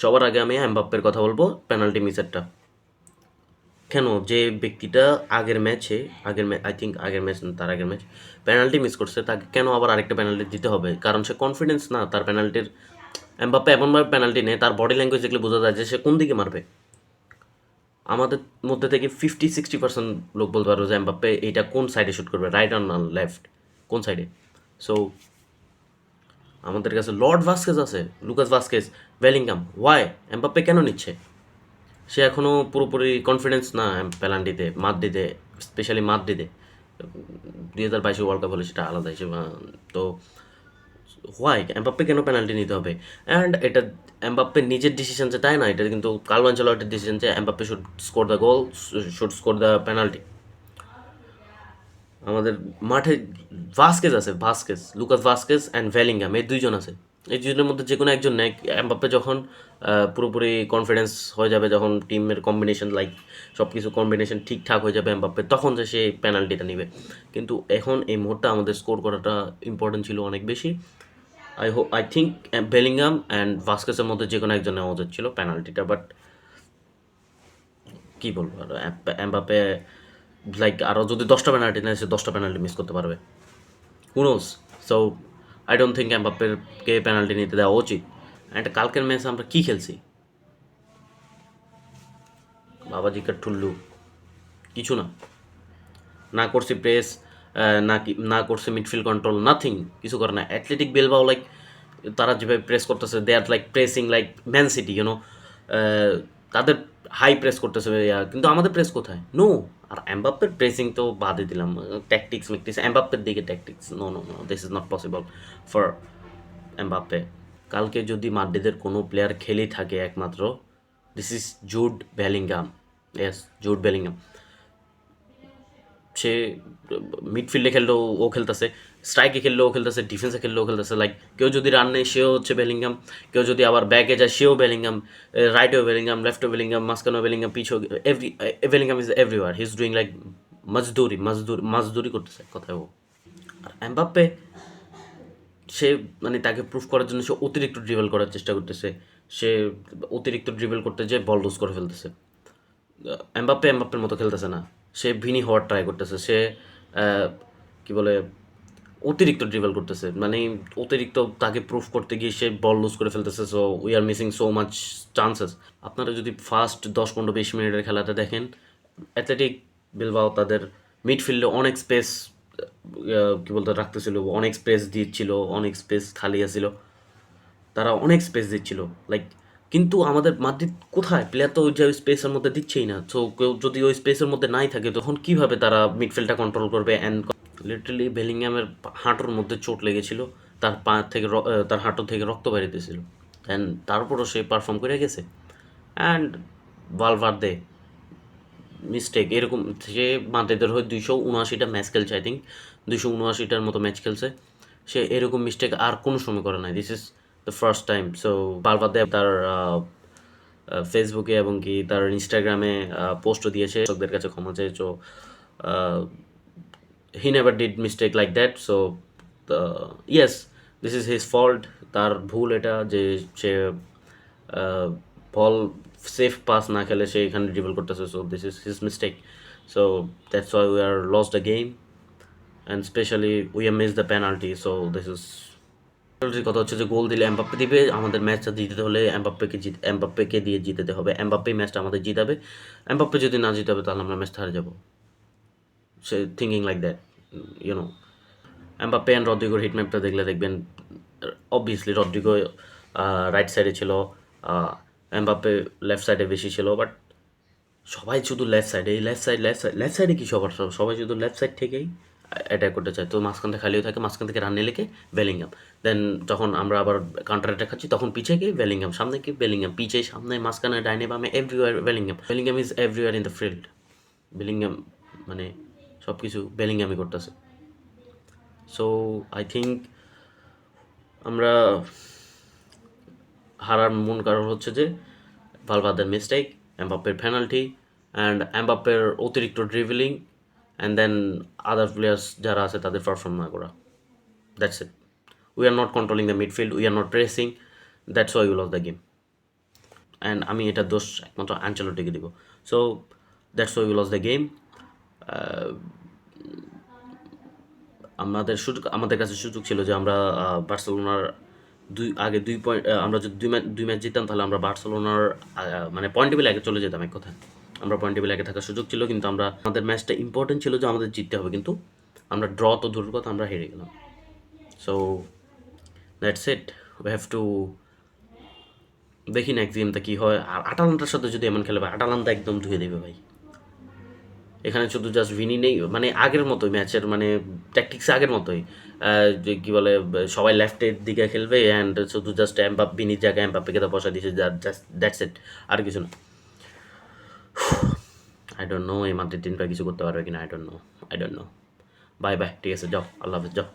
সবার আগে আমি এমবাপ্পের কথা বলব পেনাল্টি মিসেরটা। কেন? যে ব্যক্তিটা আগের ম্যাচে আগের আই থিঙ্ক আগের ম্যাচ না, তার আগের ম্যাচ পেনাল্টি মিস করছে, তাকে কেন আবার আরেকটা পেনাল্টি দিতে হবে? কারণ সে কনফিডেন্স না, তার পেনাল্টির এমবাপ্পে এমনভাবে পেনাল্টি নেয়, তার বডি ল্যাঙ্গুয়েজ দেখলে বোঝা যায় যে সে কোন দিকে মারবে। আমাদের মধ্যে থেকে ফিফটি সিক্সটি পার্সেন্ট লোক বলতে পারবে যে এমবাপ্পে এইটা কোন সাইডে শ্যুট করবে রাইট আর না লেফট কোন সাইডে সো আমাদের কাছে লর্ড ভাস্কেজ আছে, লুকাস ভাস্কেজ ওয়েলিংকাম ওয়াই এমবাপ্পে কেন নিচ্ছে? সে এখনও পুরোপুরি কনফিডেন্স না মাত দিতে স্পেশালি দিতে। দুই হাজার বাইশে ওয়ার্ল্ড কাপ হলে সেটা আলাদা হিসেবে তো হোয়াই এমবাপ্পে কেন পেনাল্টি নিতে হবে? অ্যান্ড এটা এমবাপ্পের নিজের ডিসিশন যে তাই না, এটা কিন্তু কালভান চালোয়াটের ডিসিশন যে Mbappe should score the goal should score the penalty আমাদের মাঠে ভাস্কেজ আছে, Vazquez, Lucas Vazquez and Bellingham, এই দুইজন আছে। এই দুজনের মধ্যে যে কোনো একজন নেয়। এমবাপ্পে যখন পুরোপুরি কনফিডেন্স হয়ে যাবে, যখন টিমের কম্বিনেশন লাইক সব কিছু কম্বিনেশন ঠিকঠাক হয়ে যাবে এমবাপ্পে, তখন যে সে পেনাল্টিটা নেবে। কিন্তু এখন এই মুহূর্তে আমাদের স্কোর করাটা ইম্পর্টেন্ট ছিল অনেক বেশি। আই হো আই থিঙ্ক বেলিংহাম অ্যান্ড ভাস্কেসের মধ্যে যে কোনো একজন নেওয়া উচিত ছিল পেনাল্টিটা বাট কী বলব আর এমবাপে লাইক আরও যদি দশটা পেনাল্টি নেয়, সে দশটা পেনাল্টি মিস করতে পারবে। হুনোস সো আই ডোন্ট থিঙ্ক এমবাপ্পেরকে পেনাল্টি নিতে দেওয়া উচিত। অ্যান্ড কালকের ম্যাচে আমরা কী খেলছি? বাবাজি কার ঠুল্লু কিছু না। না করছি প্রেস না কি, না করছে মিডফিল্ড কন্ট্রোল নাথিং কিছু করে না অ্যাথলেটিক বেলবাও লাইক তারা যেভাবে প্রেস করতেছে they are like pressing like Man City you know তাদের হাই প্রেস করতেছে কিন্তু আমাদের প্রেস কোথায়? নো আর এমবাপ্পের প্রেসিং তো বাদে দিলাম। ট্যাকটিক্স মেকটিক্স এমবাপ্পের দিকে tactics no no no this is not possible for Mbappe কালকে যদি মাদ্রিদের কোনো প্লেয়ার খেলেই থাকে একমাত্র this is Jude Bellingham yes Jude Bellingham সে মিডফিল্ডে খেললেও ও খেলতেছে স্ট্রাইকে খেললেও ও খেলতেছে ডিফেন্সে খেললেও খেলতেছে লাইক কেউ যদি রান নেয়, সেও হচ্ছে বেলিংগাম কেউ যদি আবার ব্যাকে যায়, সেও বেলিংহাম রাইটেও বেলিংগাম লেফটেও বেলিংহাম মাঝখানেও Bellingham পিছও every Bellingham is everywhere he is doing like মজদুরি, মজদুর, মজদুরি করতেছে, কথায় ও। আর এমবাপ্পে সে মানে তাকে প্রুফ করার জন্য সে অতিরিক্ত ড্রিবল করার চেষ্টা করতেছে, সে অতিরিক্ত ড্রিবল করতে যেয়ে বল লুজ করে ফেলতেছে। এমবাপ্পে এমবাপ্পের মতো খেলতেছে না। সে ভিনি হওয়ার ট্রাই করতেছে, সে কি বলে, অতিরিক্ত ড্রিবল করতেছে। মানে অতিরিক্ত তাকে প্রুফ করতে গিয়ে সে বল লুজ করে ফেলতেছে so we are missing so much chances আপনারা যদি ফার্স্ট দশ পনেরো বিশ মিনিটের খেলাটা দেখেন অ্যাথলেটিক বিলবাও তাদের মিডফিল্ডে অনেক স্পেস কি বলতে, রাখতেছিল, অনেক স্পেস দিচ্ছিল, অনেক স্পেস খালি আছিল। তারা অনেক স্পেস দিচ্ছিল লাইক কিন্তু আমাদের মাদ্রিদ কোথায়? প্লেয়ার তো ওই যে স্পেসের মধ্যে দিচ্ছেই না। তো কেউ যদি ওই স্পেসের মধ্যে নাই থাকে, তখন কীভাবে তারা মিডফিল্ডটা কন্ট্রোল করবে? অ্যান্ড লিটারালি বেলিংহামের হাঁটুর মধ্যে চোট লেগেছিল। তার পা থেকে তার হাঁটু থেকে রক্ত বেরিয়েছিল অ্যান্ড তারপরও সে পারফর্ম করে গেছে। অ্যান্ড ভালভার্দে মিস্টেক এরকম সে মাদ্রিদের হয়ে দুইশো উনআশিটা ম্যাচ খেলছে আই থিঙ্ক দুইশো উনআশিটার মতো ম্যাচ খেলছে। সে এরকম মিস্টেক আর কোনো সময় করে নাই। This is the first time so বালবাদে তার ফেসবুকে এবং কি তার ইনস্টাগ্রামে পোস্টও দিয়েছে। দর্শকদের কাছে ক্ষমা চেয়ে so he never did mistake like that so yes this is his fault তার ভুল এটা যে সে বল সেফ পাস না খেলে সে এখানে ড্রিবল করতেছে। So this is his mistake so that's why we are lose the game and specially we are miss the penalty so this is কথা হচ্ছে যে গোল দিলে এমবাপ্পে দিবে, আমাদের ম্যাচটা জিততে হলে এমবাপ্পেকে জিত এমবাপ্পেকে দিয়ে জিতাতে হবে। এমবাপ্পে ম্যাচটা আমাদের জিতাবে। এমবাপ্পে যদি না জিতাবে, তাহলে আমরা ম্যাচটা হারে যাব। সে thinking like that you know Mbappe and রদ্রিগোর heat ম্যাপটা দেখলে দেখবেন অবভিয়াসলি রদ্রিগো রাইট সাইডে ছিল এমবাপ্পে লেফট সাইডে বেশি ছিল বাট সবাই শুধু লেফট সাইডে এই left side left side left সাইডে কি সবার? সবাই শুধু লেফট সাইড থেকেই? অ্যাটাক করতে চায়। তো মাঝখান থেকে খালিও থাকে, মাঝখান থেকে রান নিলেকে বেলিংহাম। দেন যখন আমরা আবার কাউন্টার অ্যাটাক খাচ্ছি, তখন পিছে গিয়ে বেলিংহাম, সামনে কি বেলিংহাম, পিছে, সামনে, মাঝখানে, ডাইনে, বামে everywhere Bellingham. Bellingham is everywhere in the field Bellingham মানে সব কিছু বেলিংহামই করতেছে। সো আই থিঙ্ক আমরা হারার মূল কারণ হচ্ছে যে ভালভাদের মিস্টেক এমবাপ্পের পেনাল্টি অ্যান্ড এমবাপ্পের অতিরিক্ত dribbling and then other players যারা আছে তাদের পারফর্ম না করা that's it we are not controlling the midfield we are not pressing that's why we lose the game and আমি এটা দোষ একমাত্র আঞ্চলটিকে দিব। So that's why lose the game আমাদের সুযোগ আমাদের কাছে সুযোগ ছিল যে আমরা বার্সেলোনার দুই আগে দুই পয়েন্ট আমরা যদি দুই ম্যাচ দুই ম্যাচ জিততাম তাহলে আমরা বার্সেলোনার আহ, মানে পয়েন্ট টেবিল আগে চলে যেতাম এক কথা আমরা পয়েন্ট টেবিল আগে থাকার সুযোগ ছিল, কিন্তু আমরা, আমাদের ম্যাচটা ইম্পর্টেন্ট ছিল যে আমাদের জিততে হবে, কিন্তু আমরা ড্র তো দূরের কথা, আমরা হেরে গেলাম। So that's it we have to দেখি নেক্সট গেমটা কী হয়। আর আটালান্টার সাথে যদি এমন খেলে ভাই, আটালান্টা একদম ধুয়ে দেবে ভাই। এখানে শুধু জাস্ট ভিনি নেই মানে আগের মতোই ম্যাচের মানে ট্যাকটিক্স আগের মতোই। যে কী বলে, সবাই লেফটের দিকে খেলবে অ্যান্ড শুধু জাস্ট এমবাপ ভিনির জায়গায় এমবাপ্পেকে তো বসা দিয়েছে জাস্ট দ্যাটস ইট আর কিছু না। আই ডোন্ট নো এই মাত্র তিনটা কিছু করতে পারবে কিনা I don't know I don't know bye bye ঠিক আছে, যাও, আল্লাহ হাফেজ, যাও।